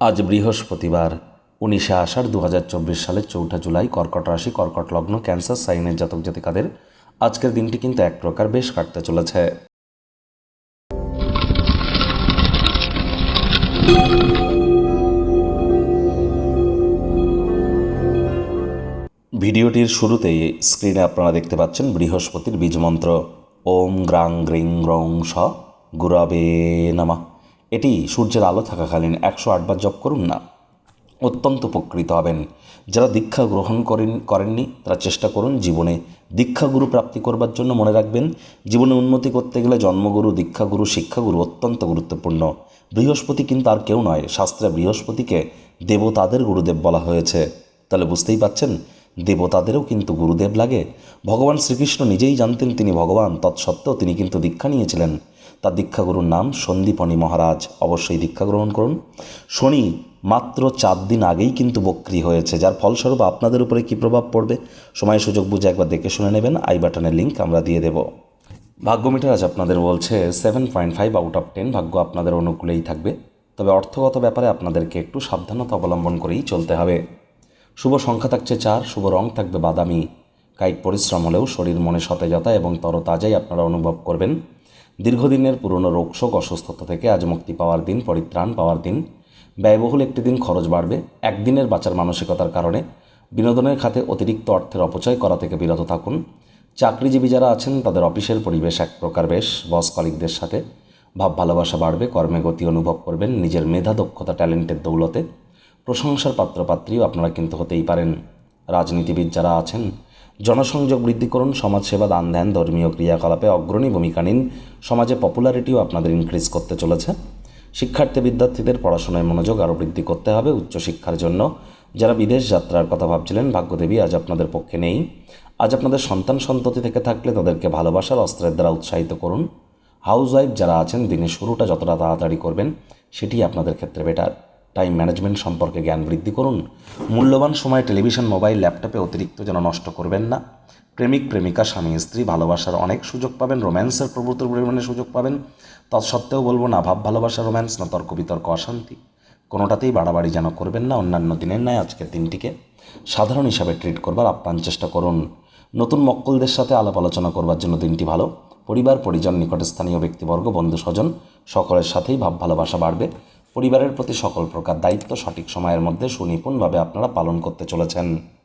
আজ বৃহস্পতিবার, উনিশে আষাঢ় দু হাজার চব্বিশ সালের চৌঠা জুলাই, কর্কট রাশি, কর্কট লগ্ন, ক্যান্সার, সাইনের জাতক জাতিকাদের আজকের দিনটি কিন্তু এক প্রকার বেশ কাটতে চলেছে। ভিডিওটির শুরুতেই স্ক্রিনে আপনারা দেখতে পাচ্ছেন বৃহস্পতির বীজমন্ত্র। ওম গ্রাং গ্রিং গ্রং স গুরাবে নামা। এটি সূর্যের আলো থাকাকালীন একশো আটবার জপ করুন না। অত্যন্ত উপকৃত হবেন। যারা দীক্ষা গ্রহণ করেন, করেননি, তারা চেষ্টা করুন জীবনে দীক্ষাগুরু প্রাপ্তি করবার জন্য মনে রাখবেন, জীবনে উন্নতি করতে গেলে জন্মগুরু দীক্ষাগুরু শিক্ষাগুরু অত্যন্ত গুরুত্বপূর্ণ। বৃহস্পতি কিন্তু আর কেউ নয়, শাস্ত্রে বৃহস্পতিকে দেবতাদের গুরুদেব বলা হয়েছে। তাহলে বুঝতেই পাচ্ছেন, দেবতাদেরও কিন্তু গুরুদেব লাগে। ভগবান শ্রীকৃষ্ণ নিজেই জানতেন তিনি ভগবান, তৎসত্ত্বেও তিনি কিন্তু দীক্ষা নিয়েছিলেন। তার দীক্ষাগুরুর নাম সন্দীপনী মহারাজ। অবশ্যই দীক্ষা গ্রহণ করুন। শনি মাত্র চার দিন আগেই কিন্তু বক্রি হয়েছে, যার ফলস্বরূপ আপনাদের উপরে কী প্রভাব পড়বে? সময় সুযোগ বুঝে একবার দেখে শুনে নেবেন। আই বাটনের লিঙ্ক আমরা দিয়ে দেব। ভাগ্য মিটার আজ আপনাদের বলছে seven point five out of ten ভাগ্য আপনাদের অনুকূলেই থাকবে। তবে অর্থগত ব্যাপারে আপনাদেরকে একটু সাবধানতা অবলম্বন করেই চলতে হবে। শুভ সংখ্যা থাকছে চার, শুভ রং থাকবে বাদামি। কায়িক পরিশ্রম হলেও শরীর মনে সতেজতা এবং তরতাজাই আপনারা অনুভব করবেন। দীর্ঘদিনের পুরনো রোগশোক অসুস্থতা থেকে আজ মুক্তি পাওয়ার দিন, পরিত্রাণ পাওয়ার দিন। ব্যয়বহুল একটি দিন খরচ বাড়বে। একদিনের বাঁচার মানসিকতার কারণে বিনোদনের খাতে অতিরিক্ত অর্থের অপচয় করা থেকে বিরত থাকুন। চাকরিজীবী যারা আছেন, তাদের অফিসের পরিবেশ এক প্রকার বেশ। বস কলিকদের সাথে ভাব ভালোবাসা বাড়বে, কর্মে গতি অনুভব করবেন, নিজের মেধা, দক্ষতা, ট্যালেন্টের দৌলতে। প্রশংসার পাত্রপাত্রীও আপনারা কিন্তু হতেই পারেন। রাজনীতিবিদ যারা আছেন জনসংযোগ বৃদ্ধি করুন, সমাজসেবা দান ধ্যান ধর্মীয় ক্রিয়াকলাপে অগ্রণী ভূমিকা নিন, সমাজে পপুলারিটিও আপনাদের ইনক্রিজ করতে চলেছে। শিক্ষার্থী বিদ্যার্থীদের পড়াশোনায় মনোযোগ আরও বৃদ্ধি করতে হবে উচ্চশিক্ষার জন্য। যারা বিদেশ যাত্রার কথা ভাবছিলেন, ভাগ্যদেবী আজ আপনাদের পক্ষে নেই। আজ আপনাদের সন্তান সন্ততি থেকে থাকলে তাদেরকে ভালোবাসার অস্ত্রের দ্বারা উৎসাহিত করুন। হাউস ওয়াইফ যারা আছেন, দিনের শুরুটা যতটা তাড়াতাড়ি করবেন সেটি আপনাদের ক্ষেত্রে বেটার টাইম ম্যানেজমেন্ট সম্পর্কে জ্ঞান বৃদ্ধি করুন। মূল্যবান সময় টেলিভিশন, মোবাইল, ল্যাপটপে অতিরিক্ত যেন নষ্ট করবেন না। প্রেমিক, প্রেমিকা, স্বামী, স্ত্রী ভালোবাসার অনেক সুযোগ পাবেন, রোম্যান্সের প্রভূত পরিমাণে সুযোগ পাবেন। তৎসত্ত্বেও বলব না, ভাব ভালোবাসা, রোম্যান্স, না তর্ক বিতর্ক, অশান্তি। কোনোটাতেই বাড়াবাড়ি যেন করবেন না অন্যান্য দিনের ন্যায় আজকের দিনটিকে। সাধারণ হিসাবে ট্রিট করবার আপ্রাণ চেষ্টা করুন। নতুন মক্কলদের সাথে আলাপ আলোচনা করবার জন্য দিনটি ভালো। পরিবার, পরিজন, নিকটস্থানীয় ব্যক্তিবর্গ বন্ধু স্বজন সকলের সাথেই ভাব ভালোবাসা বাড়বে। পরিবারের প্রতি সকল প্রকার দায়িত্ব সঠিক সময়ের মধ্যে সুনিপুণভাবে আপনারা পালন করতে চলেছেন।